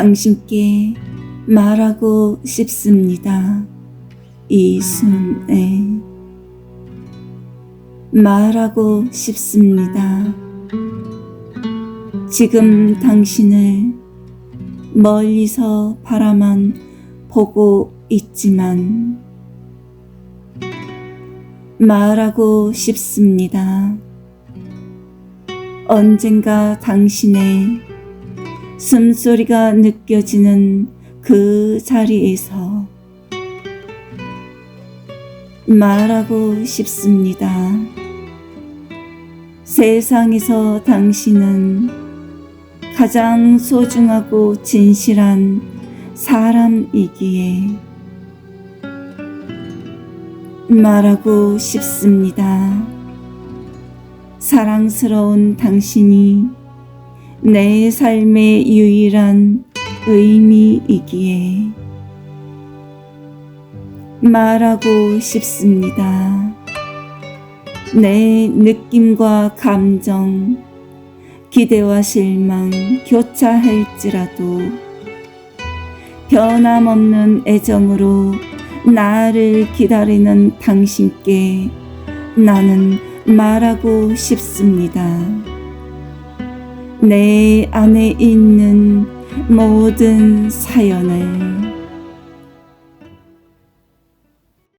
당신께 말하고 싶습니다. 이순애 말하고 싶습니다. 지금 당신을 멀리서 바라만 보고 있지만 말하고 싶습니다. 언젠가 당신의 숨소리가 느껴지는 그 자리에서 말하고 싶습니다. 세상에서 당신은 가장 소중하고 진실한 사람이기에 말하고 싶습니다. 사랑스러운 당신이 내 삶의 유일한 의미이기에 말하고 싶습니다. 내 느낌과 감정, 기대와 실망 교차할지라도 변함없는 애정으로 나를 기다리는 당신께 나는 말하고 싶습니다. 내 안에 있는 모든 사연을